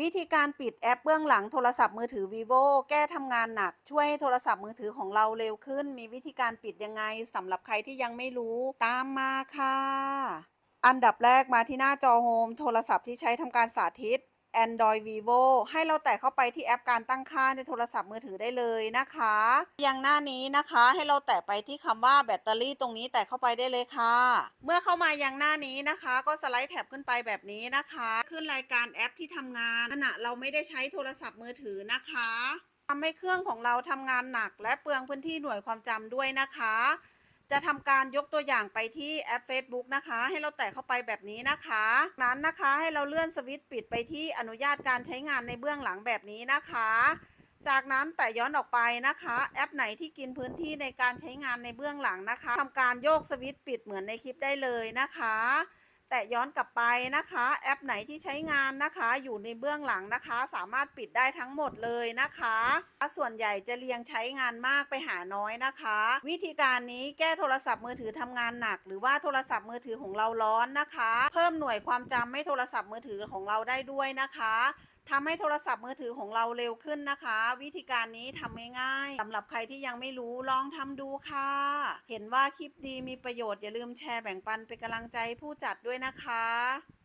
วิธีการปิดแอปเบื้องหลังโทรศัพท์มือถือ vivo แก้ทำงานหนัก ช่วยให้โทรศัพท์มือถือของเราเร็วขึ้น มีวิธีการปิดยังไงสำหรับใครที่ยังไม่รู้ตามมาค่ะ อันดับแรกมาที่หน้าจอโฮมโทรศัพท์ที่ใช้ทำการสาธิต Android Vivo ให้เราแตะเข้าไปที่แอปการตั้งค่าในโทรศัพท์มือถือได้เลยนะคะ อย่างหน้านี้นะคะให้เราแตะไปที่คำว่าแบตเตอรี่ตรงนี้แตะเข้าไปได้เลยค่ะ เมื่อเข้ามายังหน้านี้นะคะ ก็สไลด์แท็บขึ้นไปแบบนี้นะคะ ขึ้นรายการแอปที่ทำงานขณะเราไม่ได้ใช้โทรศัพท์มือถือนะคะทำให้เครื่องของเราทำงานหนัก และเปลืองพื้นที่หน่วยความจำด้วยนะคะ จะทำการยกตัวอย่างไปที่แอป Facebook นะคะ ให้เราแตะเข้าไปแบบนี้นะคะนั้นนะคะให้เราเลื่อนสวิตช์ปิดไปที่อนุญาตการใช้งานในเบื้องหลังแบบนี้นะคะ จากนั้นแต่ย้อนออกไปนะคะ แอปไหนที่กินพื้นที่ในการใช้งานในเบื้องหลังนะคะทำการโยกสวิตช์ปิดเหมือนในคลิปได้เลยนะคะ แต่ย้อนกลับไปนะคะ แอปไหนที่ใช้งานนะคะ อยู่ในเบื้องหลังนะคะ สามารถปิดได้ทั้งหมดเลยนะคะส่วนใหญ่จะเรียงใช้งานมากไปหาน้อยนะคะ วิธีการนี้แก้โทรศัพท์มือถือทำงานหนัก หรือว่าโทรศัพท์มือถือของเราร้อนนะคะ เพิ่มหน่วยความจำให้โทรศัพท์มือถือของเราได้ด้วยนะคะ ทำให้โทรศัพท์มือถือของเราเร็วขึ้นนะคะ วิธีการนี้ทำง่ายๆสำหรับใครที่ยังไม่รู้ลองทำดูค่ะ เห็นว่าคลิปดีมีประโยชน์อย่าลืมแชร์แบ่งปันเป็นกำลังใจผู้จัดด้วยนะคะ